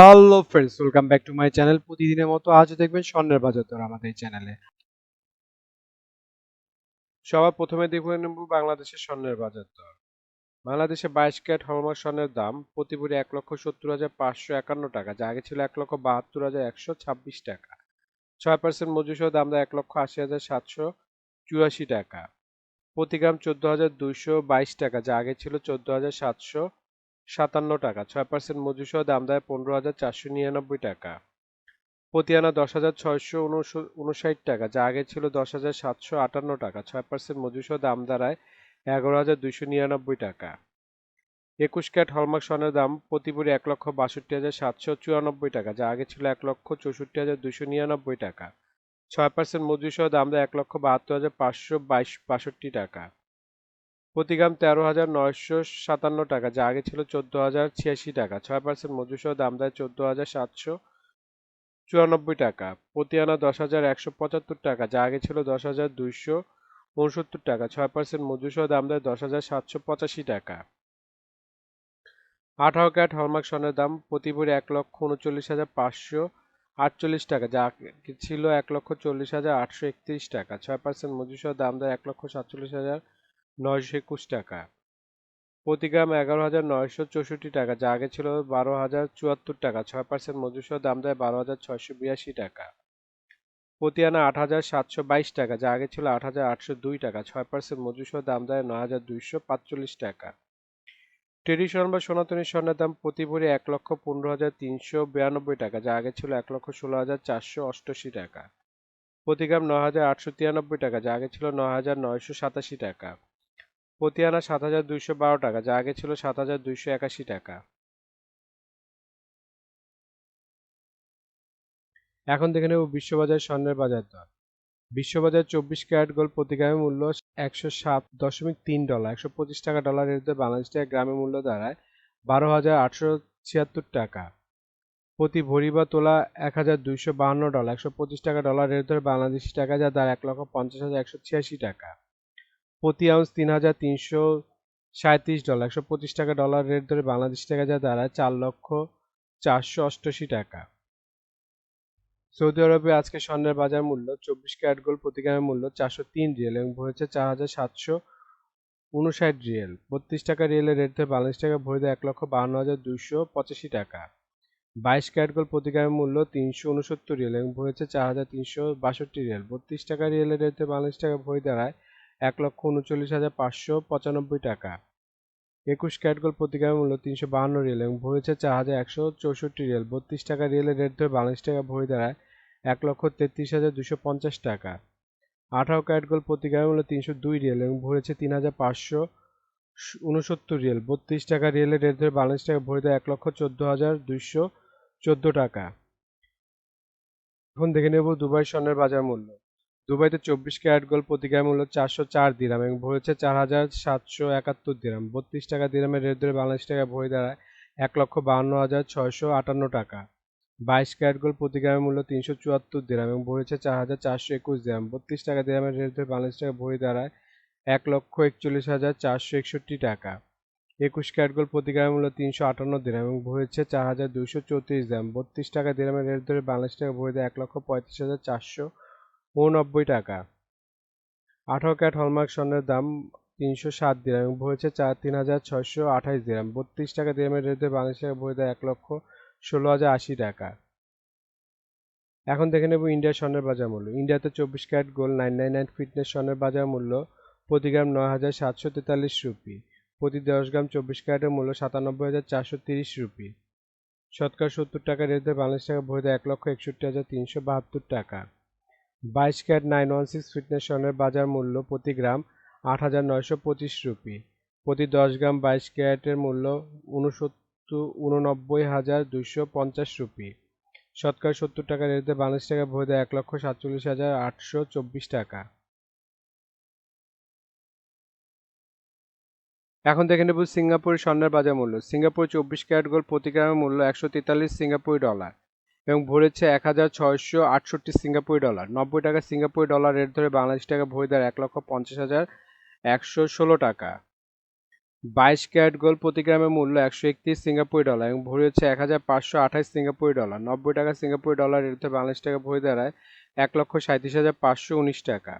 Hello friends welcome back to my channel প্রতিদিনের মতো আজও দেখবেন স্বর্ণের বাজার দর আমাদের চ্যানেলে সবার প্রথমে দেখে নেব বাংলাদেশের স্বর্ণের বাজার দর। বাংলাদেশে বাইশ ক্যারেট হলমার্ক স্বর্ণের দাম প্রতি ভরি এক লক্ষ সত্তর হাজার পাঁচশো একান্ন টাকা, যা আগে ছিল এক লক্ষ বাহাত্তর হাজার একশো ছাব্বিশ টাকা। ছয় পার্সেন্ট মজুরি সহ দাম দেয় এক লক্ষ আশি হাজার সাতশো চুরাশি টাকা। প্রতি গ্রাম চোদ্দ হাজার দুইশো বাইশ টাকা, যা আগে ছিল চোদ্দ হাজার সাতশো সাতান্ন টাকা। ছয় পার্সেন্ট মজুর সহ দাম দেয় পনেরো হাজার চারশো নিরানব্বই টাকা। প্রতি আনা দশ হাজার ছয়শো উনষাট টাকা, যা আগে ছিল দশ হাজার সাতশো আটান্ন টাকা। ছয় পার্সেন্ট মজুর সহ দাম দাঁড়ায় এগারো হাজার দুইশো নিরানব্বই টাকা। একুশ ক্যাট হলমার্ক স্বর্ণের দাম প্রতি ভরি এক লক্ষ বাষট্টি হাজার সাতশো চুরানব্বই টাকা, যা আগে ছিল এক লক্ষ চৌষট্টি হাজার দুইশো নিরানব্বই টাকা। ছয় পার্সেন্ট মজুর সহ দাম দেয় এক লক্ষ বাহাত্তর হাজার পাঁচশো বাইশ বাষট্টি টাকা। প্রতি গ্রাম তেরো হাজার নয়শো সাতান্ন টাকা, যা আগে ছিল চোদ্দ হাজার ছিয়াশি টাকা। ছয় পার্সেন্ট মজুর সহ দাম দেয় চোদ্দ হাজার সাতশো চুরানব্বই টাকা। প্রতি আনা দশ হাজার একশো পঁচাত্তর টাকা, যা আগে ছিল দশ হাজার দুইশো উনসত্তর টাকা। ছয় পার্সেন্ট মজুর সহ দাম দেয় দশ হাজার সাতশো পঁচাশি টাকা। আঠারো ক্যাট হলমার্ক স্বর্ণের দাম প্রতি ভরি এক লক্ষ উনচল্লিশ হাজার পাঁচশো আটচল্লিশ টাকা, যা ছিল এক লক্ষ চল্লিশ হাজার আটশো একত্রিশ টাকা। ছয় পার্সেন্ট মজুর সহ দাম দেয় এক লক্ষ সাতচল্লিশ হাজার নয়শো একুশ টাকা। প্রতি গ্রাম এগারো হাজার নয়শো চৌষট্টি টাকা, যা আগে ছিল বারো হাজার চুয়াত্তর টাকা, ছয় পার্সেন্ট মজুর সহ দাম দেয় বারো হাজার ছয়শো বিরাশি টাকা। প্রতি আনা আট হাজার সাতশো বাইশ টাকা, যা আগে ছিল আট হাজার আটশো দুই টাকা, ছয় পার্সেন্ট মজুর সহ দাম দেয় নয় হাজার দুইশো পাঁচচল্লিশ টাকা। ট্রেডিশন বা সনাতনী স্বর্ণের দাম প্রতি ভরি এক লক্ষ পনেরো হাজার তিনশো বিরানব্বই টাকা, যা আগে ছিল এক লক্ষ ষোলো হাজার চারশো অষ্টআশি টাকা। প্রতি গ্রাম নয় হাজার আটশো তিরানব্বই টাকা, যা আগে ছিল নয় হাজার নয়শো সাতাশি টাকা। আনা সাত হাজার দুইশো বারো টাকা, যা আগে ছিল সাত হাজার দুইশো একাশি টাকা। এখন দেখে নেব বিশ্ববাজার স্বর্ণের বাজার দর। বিশ্ববাজার চব্বিশ ক্যারেট গোল্ড প্রতি গ্রামে মূল্য একশো সাত দশমিক তিন ডলার, একশো পঁচিশ টাকা ডলারের বিরুদ্ধে বাংলাদেশ টাকা গ্রামে মূল্য দাঁড়ায় বারো হাজার আটশো ছিয়াত্তর টাকা। প্রতি ভরি বা তোলা এক হাজার দুইশো বাহান্ন ডলার, একশো পঁচিশ টাকা ডলারের ধরে বাংলাদেশি টাকা, যা দাঁড়ায় এক লক্ষ পঞ্চাশ হাজার একশো ছিয়াশি টাকা। প্রতি আউন্স তিন হাজার তিনশো সাঁত্রিশ ডলার একশো পঁচিশ টাকা ডলার রেট ধরে বাংলাদেশ টাকা যা দাঁড়ায় চার লক্ষ চারশো অষ্টআশি টাকা। সৌদি আরবে আজকে স্বর্ণের বাজার মূল্য চব্বিশ ক্যারেট গোল্ড প্রতি গ্রামের মূল্য চারশো তিন রিয়েল এবং ভরেছে চার হাজার সাতশো উনষাট রিয়েল। বত্রিশ টাকা রিয়েলের রেট ধরে বাংলাদেশ টাকা ভরে এক লক্ষ বাহান্ন হাজার দুইশো পঁচাশি টাকা। বাইশ ক্যারেট গোল্ড প্রতি গ্রামের মূল্য তিনশো উনসত্তর রিয়েল এবং ভরেছে চার হাজার তিনশো বাষট্টি রিয়েল। বত্রিশ টাকা রিয়েলের রেট ধরে বাংলাদেশ টাকা ভরে দাঁড়ায় এক লক্ষ উনচল্লিশ হাজার পাঁচশো পঁচানব্বই টাকা। একুশ ক্যারেট গোল্ড প্রতি গ্রামের মূল্য তিনশো বাহান্ন রিয়েল এবং ভরেছে চার হাজার একশো চৌষট্টি রিয়েল। বত্রিশ টাকা রিয়েলের রেট ধরে বাংলাদেশ টাকা ভরে দাঁড়ায় এক লক্ষ তেত্রিশ হাজার দুশো পঞ্চাশ টাকা। আঠারো ক্যারেট গোল্ড প্রতি গ্রামের মূল্য তিনশো দুই রিয়েল এবং ভরেছে তিন হাজার পাঁচশো উনসত্তর রিয়েল। বত্রিশ টাকা রিয়েলের রেট ধরে বাংলাদেশ টাকা ভরে দেয় এক লক্ষ চোদ্দ হাজার দুইশো চোদ্দ টাকা। এখন দেখে নেব দুবাই স্বর্ণের বাজার মূল্য। দুবাইতে চব্বিশ ক্যারেট গোল্ড প্রতি গ্রাম মূল্য চারশো চার দিরাম এবং ভরেছে চার হাজার সাতশো একাত্তর দিরাম। বত্রিশ টাকা দিরামের রেট ধরে বাংলাদেশ টাকা ভরে দাঁড়ায় এক লক্ষ বাহান্ন হাজার ছয়শো আটান্ন টাকা। বাইশ ক্যারেট গোল্ড প্রতি গ্রামের মূল্য তিনশো চুয়াত্তর দিরাম এবং ভরেছে চার হাজার চারশো একুশ দিরাম। বত্রিশ টাকা দিরামের রেট ধরে বাংলাদেশ টাকা ভরে দাঁড়ায় এক লক্ষ একচল্লিশ হাজার চারশো একষট্টি টাকা। একুশ ক্যারেট গোল্ড প্রতি গ্রামের মূল্য তিনশো আটান্ন দিরাম এবং ভরেছে চার হাজার দুইশো চৌত্রিশ দিরাম। বত্রিশ টাকা দিরামের রেট ধরে বাংলাদেশ টাকা ভরে দেয় এক লক্ষ পঁয়ত্রিশ হাজার চারশো উননব্বই টাকা। আঠারো ক্যারেট হলমার্ক স্বর্ণের দাম তিনশো সাত দিরাম। এবং ভরেছে চার তিন হাজার ছয়শো আঠাশ দিরাম। বত্রিশ টাকা দিরামের রেট বাংলাদেশ টাকা ভরে দেয় এক লক্ষ ষোলো হাজার আশি টাকা। এখন দেখে নেব ইন্ডিয়ার স্বর্ণের বাজার মূল্য। ইন্ডিয়াতে চব্বিশ carat gold nine nine nine fitness স্বর্ণের বাজার মূল্য প্রতি গ্রাম নয় হাজার সাতশো তেতাল্লিশ রুপি। প্রতি দশ গ্রাম চব্বিশ ক্যারেটের মূল্য সাতানব্বই হাজার চারশো তিরিশ রুপি। শতকরা সত্তর টাকা রেটে বাংলাদেশ টাকা ভরে দেয় এক লক্ষ একষট্টি হাজার তিনশো বাহাত্তর টাকা। বাইশ carat nine one six fitness স্বর্ণের বাজার মূল্য প্রতি গ্রাম আট হাজার নয়শো পঁচিশ রুপি। প্রতি দশ গ্রাম বাইশ ক্যারেটের মূল্য উনসত্তর উননব্বই হাজার দুইশো পঞ্চাশ রুপি। শতকরা সত্তর টাকা রেটে বাংলাদেশ টাকা ভরে এক লক্ষ সাতচল্লিশ হাজার আটশো চব্বিশ টাকা। এখন দেখে নেব সিঙ্গাপুর স্বর্ণের বাজার মূল্য। সিঙ্গাপুর চব্বিশ ক্যারেট গোল্ড প্রতি গ্রামের মূল্য একশো তেতাল্লিশ সিঙ্গাপুর ডলার। এবং ভরেছে এক হাজার ছয়শো আটষট্টি সিঙ্গাপুরি ডলার। নব্বই টাকা সিঙ্গাপুরি ডলার রেট ধরে বাংলাদেশ টাকা ভরে দেয় এক লক্ষ পঞ্চাশ হাজার একশো ষোলো টাকা। বাইশ ক্যারেট গোল্ড প্রতি গ্রামের মূল্য একশো একত্রিশ সিঙ্গাপুরি ডলার এবং ভরি হচ্ছে এক হাজার পাঁচশো আঠাশ সিঙ্গাপুরি ডলার। নব্বই টাকা সিঙ্গাপুরি ডলার রেট ধরে বাংলাদেশ টাকা ভরি দাঁড়ায় এক লক্ষ সাঁত্রিশ হাজার পাঁচশো উনিশ টাকা।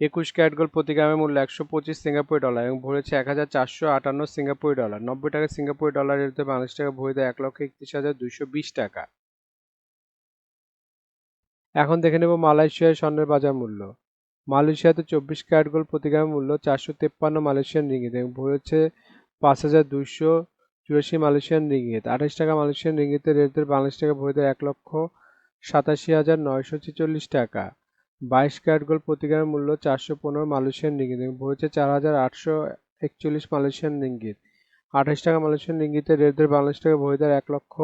একুশ ক্যারেট গোল্ড প্রতি গ্রামের মূল্য একশো পঁচিশ সিঙ্গাপুরি ডলার এবং ভরি হচ্ছে এক হাজার চারশো আটান্ন সিঙ্গাপুরি ডলার। নব্বই টাকা সিঙ্গাপুরি ডলার রেট ধরে বাংলাদেশ টাকা ভরি দেয় এক লক্ষ একত্রিশ হাজার দুশো বিশ টাকা। এখন দেখে নেব মালয়েশিয়ায় স্বর্ণের বাজার মূল্য। মালয়েশিয়াতে চব্বিশ ক্যারেট গোল্ড প্রতি গ্রামের মূল্য চারশো তেপ্পান্ন মালয়েশিয়ান রিঙ্গিত এবং ভরি হচ্ছে পাঁচ হাজার দুইশো চুরাশি মালয়েশিয়ান রিঙ্গিত। আঠাশ টাকা মালয়েশিয়ান রিঙ্গিতের রেটের বাংলাদেশ টাকা ভরি এক লক্ষ সাতাশি হাজার নয়শো ছেচল্লিশ টাকা। বাইশ ক্যারেট গোল্ড প্রতি গ্রামের মূল্য চারশো পনেরো মালয়েশিয়ান রিঙ্গিত এবং ভরি হচ্ছে চার হাজার আটশো একচল্লিশ মালয়েশিয়ান রিঙ্গিত। আঠাশ টাকা মালয়েশিয়ান রিঙ্গিতের রেটের বাংলাদেশ টাকা ভরি এক লক্ষ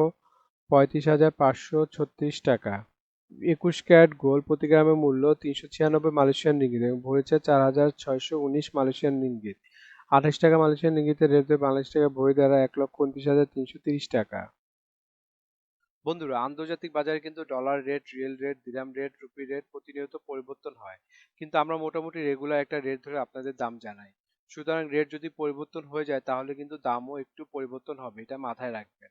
পঁয়ত্রিশ হাজার পাঁচশো ছত্রিশ টাকা। একুশ ক্যারেট গোল্ড প্রতি গ্রামের মূল্য তিনশো ছিয়ানব্বই মালয়েশিয়ান রিঙ্গিত এবং ভরেছে চার হাজার ছয়শো উনিশ মালয়েশিয়ান রিঙ্গিত। আঠাশ টাকা মালয়েশিয়ান রিঙ্গিতের রেটে বাংলাদেশ টাকা ভরি দ্বারা এক লক্ষ উনত্রিশ হাজার তিনশো তিরিশ টাকা। বন্ধুরা, আন্তর্জাতিক বাজারে কিন্তু dollar rate riyal rate dirham rate rupee rate প্রতিনিয়ত পরিবর্তন হয়। কিন্তু আমরা মোটামুটি রেগুলার একটা রেট ধরে আপনাদের দাম জানাই। সুতরাং রেট যদি পরিবর্তন হয়ে যায়, তাহলে কিন্তু দামও একটু পরিবর্তন হবে, এটা মাথায় রাখবেন।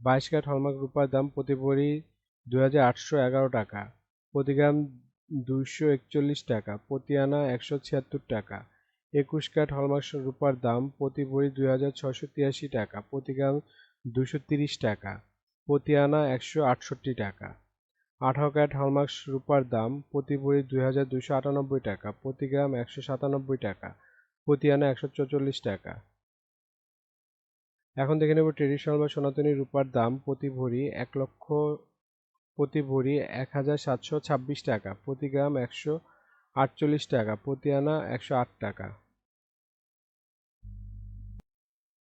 বাইশ ক্যারেট হলমার্ক রূপার দাম প্রতি ভরি দুই হাজার আটশো এগারো টাকা, প্রতি গ্রাম দুইশো একচল্লিশ টাকা, প্রতি আনা একশো ছিয়াত্তর টাকা। একুশ ক্যারেট হলমার্ক রূপার দাম প্রতি ভরি দুই হাজার ছশো তিরাশি টাকা, প্রতি গ্রাম দুশো তিরিশ টাকা, প্রতি আনা একশো আটষট্টি টাকা। আঠারো ক্যারেট হলমার্ক রূপার দাম প্রতি ভরি দুই হাজার দুশো আটানব্বই টাকা, প্রতি গ্রাম একশো সাতানব্বই টাকা, প্রতি আনা একশো চৌচল্লিশ টাকা। এখন দেখে নেব ট্রেডিশনাল বা সনাতনী রূপার দাম প্রতি ভরি এক লক্ষ, প্রতি ভরি এক হাজার সাতশো ছাব্বিশ টাকা, প্রতি গ্রাম একশো আটচল্লিশ টাকা, প্রতি আনা একশো আট টাকা।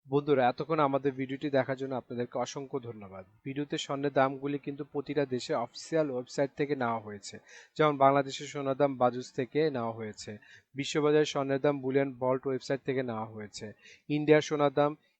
বন্ধুরা, এতক্ষণ আমাদের ভিডিওটি দেখার জন্য আপনাদেরকে অসংখ্য ধন্যবাদ। ভিডিওতে স্বর্ণের দামগুলি কিন্তু প্রতিটা দেশে অফিসিয়াল ওয়েবসাইট থেকে নেওয়া হয়েছে। যেমন বাংলাদেশের সোনার দাম বাজুস থেকে নেওয়া হয়েছে। বিশ্ববাজার স্বর্ণের দাম বুলিয়ান বল্ট ওয়েবসাইট থেকে নেওয়া হয়েছে। ইন্ডিয়ার সোনার দাম